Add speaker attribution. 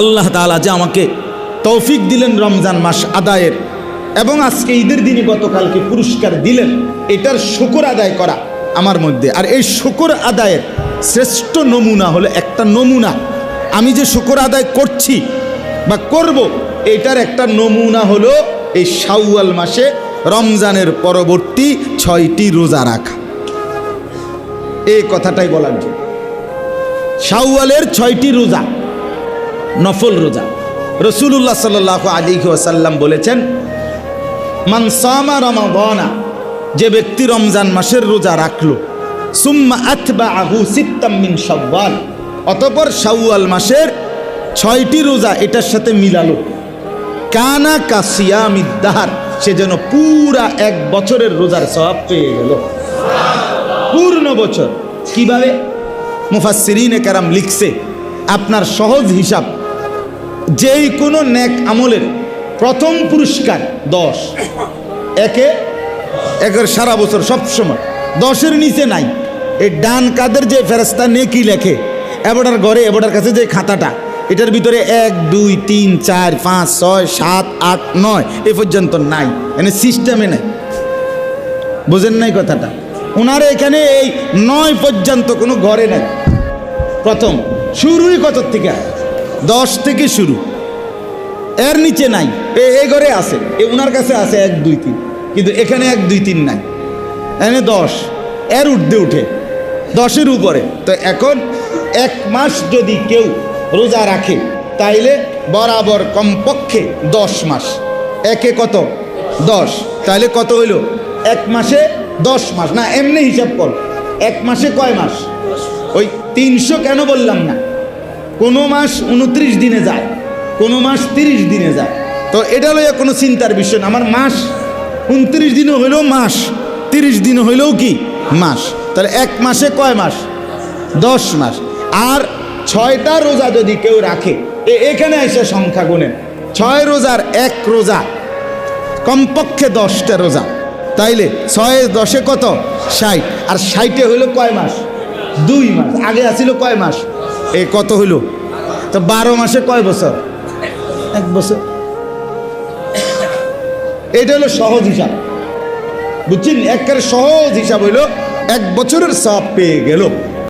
Speaker 1: আল্লাহ তালা যে আমাকে তৌফিক দিলেন রমজান মাস আদায়ের এবং আজকে ঈদের দিনে গতকালকে পুরস্কার দিলেন এটার শুকর আদায় করা আমার মধ্যে আর এই শুকর আদায়ের শ্রেষ্ঠ নমুনা হলো একটা নমুনা আমি যে শুকর আদায় করছি বা করব এটার একটা নমুনা হলো এই শাওয়াল মাসে রমজানের পরবর্তী ছয়টি রোজা রাখা এই কথাটাই বলার জন্য শাওয়ালের ছয়টি রোজা নফল রোজা রসুল্লাহ সাল আলী ওয়াসাল্লাম বলেছেন মানসামা রমাবনা যে ব্যক্তি রমজান মাসের রোজা রাখল সুম্মা আথবা আহু সিত্তাম্মিন সব্বাল অতপর সাউয়াল মাসের ছয়টি রোজা এটার সাথে মিলালো কানা কাসিয়া মিদ্দাহার সে যেন পুরা এক বছরের রোজার সব পেয়ে গেল পূর্ণ বছর কিভাবে মুফাসিরিনে কারাম লিখছে আপনার সহজ হিসাব যেই কোনো ন্যাক আমলের প্রথম পুরস্কার দশ একে একের সারা বছর সবসময় দশের নিচে নাই এই ডান কাদের যে ফেরস্তা নেকি লেখে এবার ঘরে এবার কাছে যে খাতাটা এটার ভিতরে এক দুই তিন চার পাঁচ ছয় সাত আট নয় এ পর্যন্ত নাই এনে সিস্টেমে নাই বোঝেন নাই কথাটা ওনার এখানে এই নয় পর্যন্ত কোনো ঘরে নাই প্রথম শুরুই কত থেকে দশ থেকে শুরু এর নিচে নাই এ ঘরে আছে এ ওনার কাছে আছে এক দুই তিন কিন্তু এখানে এক দুই তিন নাই এনে দশ এর উঠতে উঠে দশের উপরে তো এখন এক মাস যদি কেউ রোজা রাখে তাইলে বরাবর কমপক্ষে দশ মাস একে কত দশ তাহলে কত হইল এক মাসে দশ মাস না এমনি হিসাব কর এক মাসে কয় মাস ওই তিনশো কেন বললাম না কোনো মাস উনত্রিশ দিনে যায় কোনো মাস তিরিশ দিনে যায় তো এটা লইয়া কোনো চিন্তার বিষয় না আমার মাস উনত্রিশ দিনে হইলেও মাস তিরিশ দিন হইলেও কি মাস তাহলে এক মাসে কয় মাস দশ মাস আর ছয়টা রোজা যদি কেউ রাখে এখানে এসে সংখ্যা গুনেন ছয় রোজার এক রোজা কমপক্ষে দশটা রোজা তাইলে ছয় দশে কত ষাট আর ষাটে হইল কয় মাস দুই মাস আগে আসিল কয় মাস এ কত হইল তো বারো মাসে কয় বছর এক বছর এটা হলো সহজ হিসাব বুঝছেন এক সহজ হিসাব হইল এক বছরের সব পেয়ে গেল